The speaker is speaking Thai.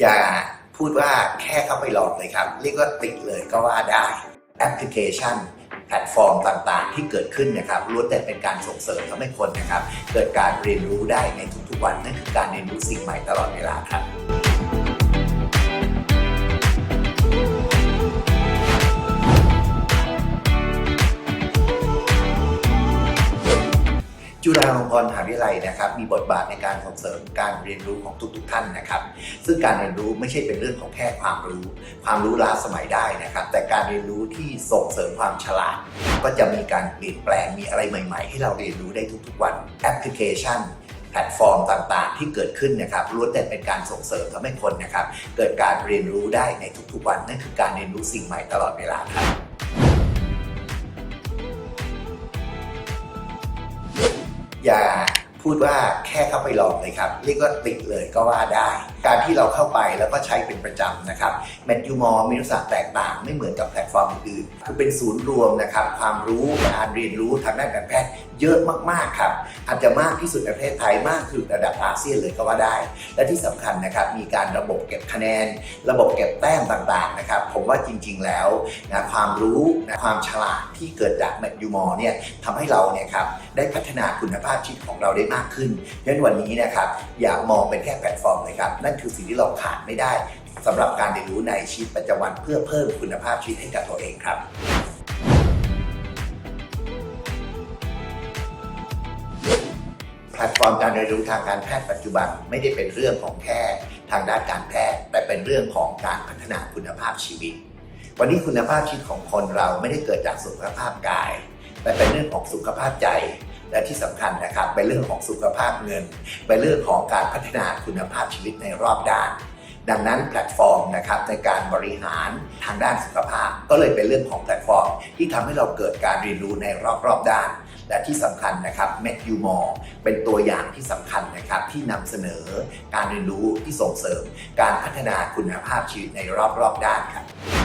อย่าพูดว่าแค่เข้าไปลองเลยครับ เรียกว่าติดเลยก็ว่าได้แอปพลิเคชันแพลตฟอร์มต่างๆ ที่เกิดขึ้นนะครับล้วนแต่เป็นการส่งเสริมทำให้คนนะครับ เกิดการเรียนรู้ได้ในทุกๆวันนั่นคือการเรียนรู้สิ่งใหม่ตลอดเวลาครับ จุฬาลงกรณ์มหาวิทยาลัยนะครับ มีบทบาทในการส่งเสริมการเรียนรู้ของทุก ๆ ท่านนะครับ ซึ่งการเรียนรู้ไม่ใช่เป็นเรื่องของแค่ความรู้ ความรู้ล้าสมัยได้นะครับ แต่การเรียนรู้ที่ส่งเสริมความฉลาด ก็จะมีการเปลี่ยนแปลงมีอะไรใหม่ๆให้เราเรียนรู้ได้ทุกๆวันแอปพลิเคชันแพลตฟอร์มต่างๆ ที่เกิดขึ้นนะครับล้วนแต่เป็นการส่งเสริมทำให้คนนะครับ เกิดการเรียนรู้ได้ในทุกๆวันนั่นคือการเรียนรู้สิ่งใหม่ตลอดเวลาครับ พูดว่าแค่เข้าไปลองเลยครับ เรียกว่าติดเลยก็ว่าได้ การที่เราเข้าไปแล้วก็ใช้เป็นประจำนะครับแมทยูมอมีลักษณะแตกต่างไม่เหมือนกับแพลตฟอร์มอื่นคือเป็นศูนย์รวมนะครับความรู้การเรียนรู้ทางด้านการแพทย์เยอะมากๆครับอาจจะมากที่สุดในประเทศไทยมากที่สุดระดับอาเซียนเลยก็ว่าได้ และที่สำคัญนะครับมีการระบบเก็บคะแนน ระบบเก็บแต้มต่างๆนะครับผมว่าจริงๆแล้วนะความรู้นะความฉลาดที่เกิดจากแมทยูมอเนี่ยทำให้เราเนี่ยครับได้พัฒนาคุณภาพชีวิตของเราได้มากขึ้นดังนั้นวันนี้นะครับอย่ามองเป็นแค่แพลตฟอร์มเลยครับนั่นคือสิ่งที่เราขาดไม่ได้สำหรับการเรียนรู้ในชีวิตประจำวันเพื่อเพิ่มคุณภาพชีวิตให้กับตัวเองครับแพลตฟอร์มการเรียนรู้ทางการแพทย์ปัจจุบันไม่ได้เป็นเรื่องของแค่ทางด้านการแพทย์ แต่เป็นเรื่องของการพัฒนาคุณภาพชีวิต วันนี้คุณภาพชีวิตของคนเราไม่ได้เกิดจากสุขภาพกาย แต่เป็นเรื่องของสุขภาพใจ และที่สำคัญนะครับเป็นเรื่องของสุขภาพเงินเป็นเรื่องของการพัฒนาคุณภาพชีวิตในรอบด้าน ดังนั้นแพลตฟอร์มนะครับในการบริหารทางด้านสุขภาพ ก็เลยเป็นเรื่องของแพลตฟอร์ม ที่ทำให้เราเกิดการเรียนรู้ในรอบๆด้านและที่สำคัญนะครับ m a t u m o r เป็นตัวอย่างที่สำคัญนะครับที่นำเสนอการเรียนรู้ที่ส่งเสริม การพัฒนาคุณภาพชีวิตในรอบๆด้านครับ